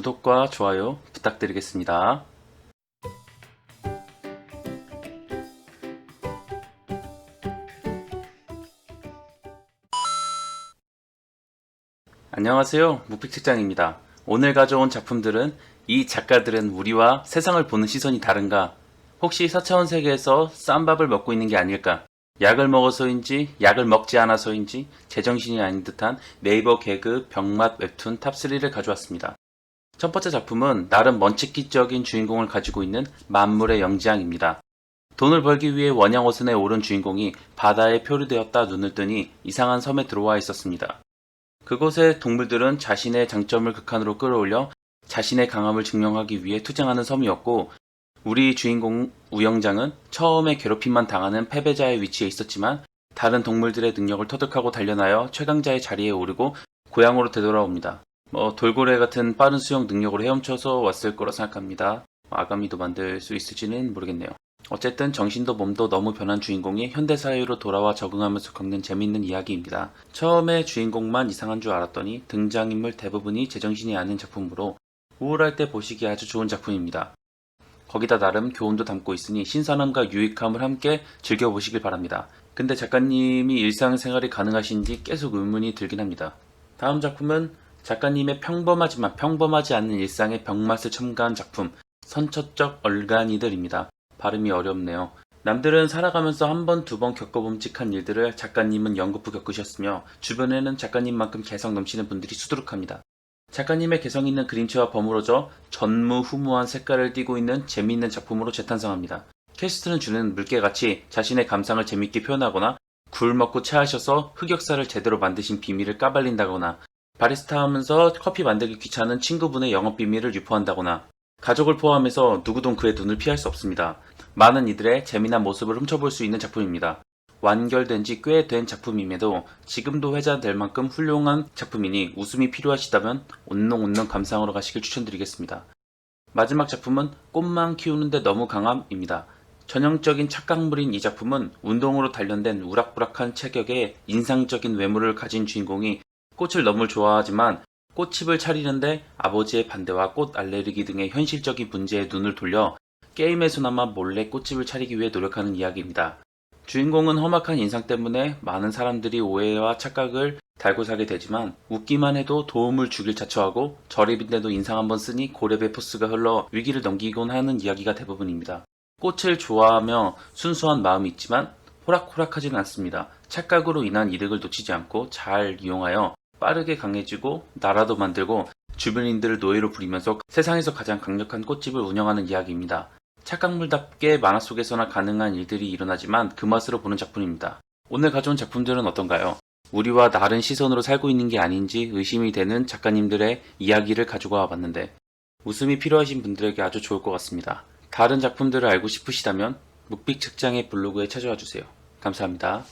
구독과 좋아요 부탁드리겠습니다. 안녕하세요. 묵픽책장입니다. 오늘 가져온 작품들은 이 작가들은 우리와 세상을 보는 시선이 다른가? 혹시 4차원 세계에서 쌈밥을 먹고 있는 게 아닐까? 약을 먹어서인지 약을 먹지 않아서인지 제정신이 아닌 듯한 네이버 개그 병맛 웹툰 탑3를 가져왔습니다. 첫 번째 작품은 나름 먼치기적인 주인공을 가지고 있는 만물의 영지양입니다. 돈을 벌기 위해 원양어선에 오른 주인공이 바다에 표류되었다 눈을 뜨니 이상한 섬에 들어와 있었습니다. 그곳의 동물들은 자신의 장점을 극한으로 끌어올려 자신의 강함을 증명하기 위해 투쟁하는 섬이었고 우리 주인공 우영장은 처음에 괴롭힘만 당하는 패배자의 위치에 있었지만 다른 동물들의 능력을 터득하고 단련하여 최강자의 자리에 오르고 고향으로 되돌아옵니다. 뭐 돌고래 같은 빠른 수영 능력으로 헤엄쳐서 왔을 거라 생각합니다. 아가미도 만들 수 있을지는 모르겠네요. 어쨌든 정신도 몸도 너무 변한 주인공이 현대사회로 돌아와 적응하면서 겪는 재밌는 이야기입니다. 처음에 주인공만 이상한 줄 알았더니 등장인물 대부분이 제정신이 아닌 작품으로 우울할 때 보시기 아주 좋은 작품입니다. 거기다 나름 교훈도 담고 있으니 신선함과 유익함을 함께 즐겨보시길 바랍니다. 근데 작가님이 일상생활이 가능하신지 계속 의문이 들긴 합니다. 다음 작품은 작가님의 평범하지만 평범하지 않은 일상의 병맛을 첨가한 작품 선처적 얼간이들입니다. 발음이 어렵네요. 남들은 살아가면서 한 번, 두 번 겪어봄직한 일들을 작가님은 연거푸 겪으셨으며 주변에는 작가님만큼 개성 넘치는 분들이 수두룩합니다. 작가님의 개성 있는 그림체와 버무러져 전무후무한 색깔을 띠고 있는 재미있는 작품으로 재탄생합니다. 캐스트는 주는 물개같이 자신의 감상을 재밌게 표현하거나 굴 먹고 체하셔서 흑역사를 제대로 만드신 비밀을 까발린다거나 바리스타 하면서 커피 만들기 귀찮은 친구분의 영업 비밀을 유포한다거나 가족을 포함해서 누구든 그의 눈을 피할 수 없습니다. 많은 이들의 재미난 모습을 훔쳐볼 수 있는 작품입니다. 완결된 지 꽤 된 작품임에도 지금도 회자될 만큼 훌륭한 작품이니 웃음이 필요하시다면 온농온농 감상으로 가시길 추천드리겠습니다. 마지막 작품은 꽃만 키우는데 너무 강함입니다. 전형적인 착각물인 이 작품은 운동으로 단련된 우락부락한 체격에 인상적인 외모를 가진 주인공이 꽃을 너무 좋아하지만 꽃집을 차리는데 아버지의 반대와 꽃 알레르기 등의 현실적인 문제에 눈을 돌려 게임에서나마 몰래 꽃집을 차리기 위해 노력하는 이야기입니다. 주인공은 험악한 인상 때문에 많은 사람들이 오해와 착각을 달고 살게 되지만 웃기만 해도 도움을 주길 자처하고 저립인데도 인상 한번 쓰니 고렙의 포스가 흘러 위기를 넘기곤 하는 이야기가 대부분입니다. 꽃을 좋아하며 순수한 마음이 있지만 호락호락하지는 않습니다. 착각으로 인한 이득을 놓치지 않고 잘 이용하여 빠르게 강해지고 나라도 만들고 주변인들을 노예로 부리면서 세상에서 가장 강력한 꽃집을 운영하는 이야기입니다. 착각물답게 만화 속에서나 가능한 일들이 일어나지만 그 맛으로 보는 작품입니다. 오늘 가져온 작품들은 어떤가요? 우리와 다른 시선으로 살고 있는 게 아닌지 의심이 되는 작가님들의 이야기를 가지고 와봤는데 웃음이 필요하신 분들에게 아주 좋을 것 같습니다. 다른 작품들을 알고 싶으시다면 묵빅 책장의 블로그에 찾아와 주세요. 감사합니다.